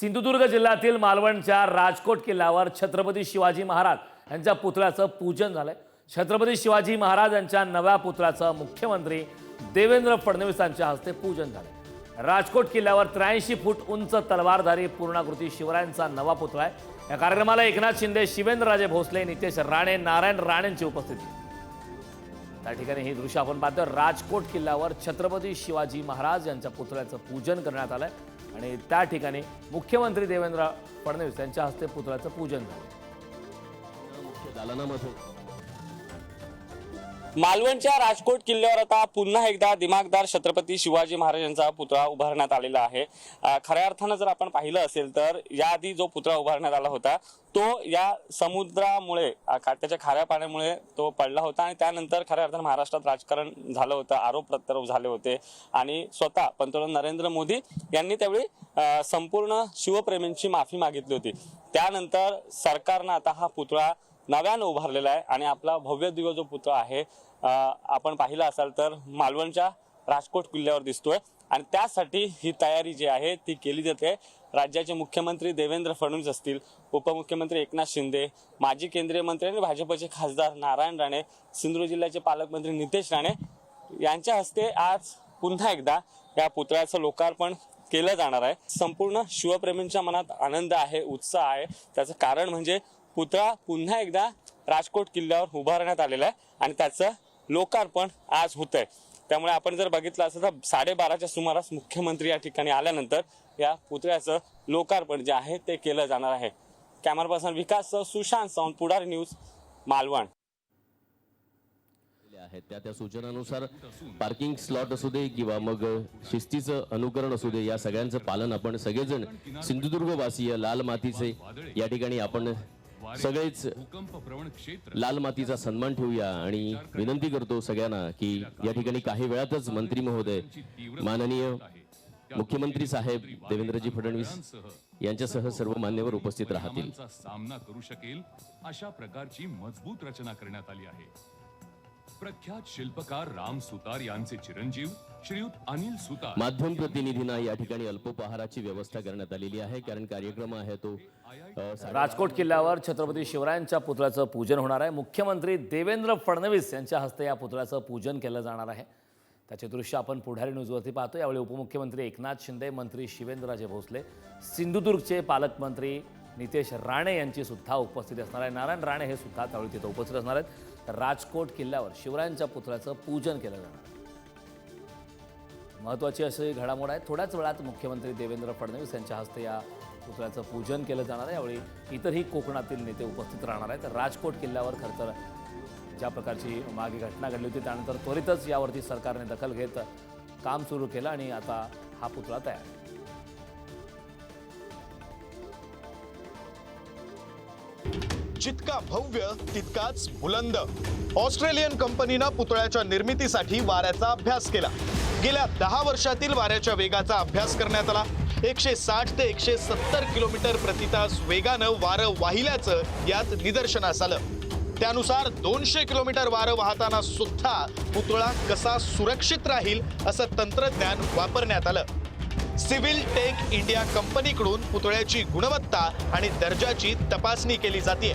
सिंधुदुर्ग जिल्ह्यातील मालवणच्या राजकोट किल्ल्यावर छत्रपती शिवाजी महाराज यांच्या पुतळ्याचं पूजन झालंय. छत्रपती शिवाजी महाराज यांच्या नव्या पुतळ्याचं मुख्यमंत्री देवेंद्र फडणवीसांच्या हस्ते पूजन झालंय. राजकोट किल्ल्यावर त्र्याऐंशी फूट उंच तलवारधारी पूर्णाकृती शिवरायांचा नवा पुतळा आहे. या कार्यक्रमाला एकनाथ शिंदे शिवेंद्रराजे भोसले नितेश राणे नारायण राणेंची उपस्थिती. त्या ठिकाणी ही दृश्य आपण पाहतो राजकोट किल्ल्यावर छत्रपती शिवाजी महाराज यांच्या पुतळ्याचं पूजन करण्यात आलंय. आणि त्या ठिकाणी मुख्यमंत्री देवेंद्र फडणवीस यांच्या हस्ते पुतळ्याचं पूजन झालं. मुख्य दालनामध्ये. मालवणच्या राजकोट किल्ल्यावर आता पुन्हा एकदा दिमागदार छत्रपती शिवाजी महाराजांचा पुतळा उभारण्यात आलेला आहे. खऱ्या अर्थानं जर आपण पाहिलं असेल तर याआधी जो पुतळा उभारण्यात आला होता तो या समुद्रामुळे त्याच्या खाऱ्या पाण्यामुळे तो पडला होता आणि त्यानंतर खऱ्या अर्थानं महाराष्ट्रात राजकारण झालं होतं आरोप प्रत्यारोप झाले होते आणि स्वतः पंतप्रधान नरेंद्र मोदी यांनी त्यावेळी संपूर्ण शिवप्रेमींची माफी मागितली होती. त्यानंतर सरकारनं आता हा पुतळा नव्यानं उभारलेला आहे आणि आपला भव्य दिव्य जो पुतळा आहे आपण पाहिला असाल तर मालवणच्या राजकोट किल्ल्यावर दिसतोय. आणि त्यासाठी ही तयारी जी आहे ती केली जाते. राज्याचे मुख्यमंत्री देवेंद्र फडणवीस असतील उपमुख्यमंत्री एकनाथ शिंदे माजी केंद्रीय मंत्री आणि भाजपचे खासदार नारायण राणे सिंधुदुर्ग जिल्ह्याचे पालकमंत्री नितेश राणे यांच्या हस्ते आज पुन्हा एकदा या पुतळ्याचं लोकार्पण केलं जाणार आहे. संपूर्ण शिवप्रेमींच्या मनात आनंद आहे उत्साह आहे. त्याचं कारण म्हणजे पुतळा पुन्हा एकदा राजकोट किल्ल्यावर उभारण्यात आलेला आहे आणि त्याचं लोकार्पण आज होत आहे त्यामुळे आपण जर बघितलं असं तर साडेबाराच्या सुमारास मुख्यमंत्री या ठिकाणी आल्यानंतर या पुतळ्याचं लोकार्पण जे आहे ते केलं जाणार आहे. Camera person Vikas Sushant Sawant Pudhari news Malvan. आहेत. त्या त्या सूचनानुसार पार्किंग स्लॉट असू दे किंवा मग शिस्तीचं अनुकरण असू दे या सगळ्यांचं पालन आपण सगळेजण सिंधुदुर्ग वासीय लाल मातीचे या ठिकाणी आपण सगळेच लाल मातीचा सन्मान ठेवूया आणि विनंती करतो सगळ्यांना की या ठिकाणी काही वेळातच मंत्री महोदय माननीय मुख्यमंत्री साहेब देवेंद्रजी फडणवीस यांच्यासह सर्व मान्यवर उपस्थित राहतील. सामना करू शकेल अशा प्रकारची मजबूत रचना करण्यात आली आहे. प्रख्यात शिल्पकार राम सुतार यांचे चिरंजीव श्रीयुत अनिल सुतार माध्यम प्रतिनिधींना या ठिकाणी अल्पोपहाराची व्यवस्था करण्यात आलेली आहे. कारण कार्यक्रम आहे तो राजकोट किल्ल्यावर छत्रपती शिवरायांच्या पुतळ्याचं पूजन होणार आहे. मुख्यमंत्री देवेंद्र फडणवीस यांच्या हस्ते या पुतळ्याचं पूजन केलं जाणार आहे. त्याचे दृश्य आपण पुढारी न्यूजवरती पाहतो यावेळी उपमुख्यमंत्री एकनाथ शिंदे मंत्री शिवेंद्रराजे भोसले सिंधुदुर्गचे पालकमंत्री नितेश राणे यांची सुद्धा उपस्थिती असणार आहे. नारायण राणे हे सुद्धा त्यावेळी तिथं उपस्थित असणार आहेत. तर राजकोट किल्ल्यावर शिवरायांच्या पुतळ्याचं पूजन केलं जाणार महत्त्वाची अशी घडामोड आहे. थोड्याच वेळात मुख्यमंत्री देवेंद्र फडणवीस यांच्या हस्ते या पुतळ्याचं पूजन केलं जाणार आहे. यावेळी इतरही कोकणातील नेते उपस्थित राहणार आहेत. राजकोट किल्ल्यावर खरं तर ज्या प्रकारची मागे घटना घडली होती त्यानंतर त्वरितच यावरती सरकारने दखल घेत काम सुरू केलं आणि आता हा पुतळा तयार आहे. जितका भव्य तितकाच बुलंद. ऑस्ट्रेलियन कंपनीनं पुतळ्याच्या निर्मितीसाठी वाऱ्याचा अभ्यास केला. गेल्या दहा वर्षातील वाऱ्याच्या वेगाचा अभ्यास करण्यात आला. एकशे साठ ते एकशे सत्तर किलोमीटर प्रति तास वेगानं वारं वाहिल्याचं यात निदर्शनास आलं. त्यानुसार दोनशे किलोमीटर वारं वाहताना सुद्धा पुतळा कसा सुरक्षित राहील असं तंत्रज्ञान वापरण्यात आलं. सिव्हिल टेक इंडिया कंपनीकडून पुतळ्याची गुणवत्ता आणि दर्जाची तपासणी केली जाते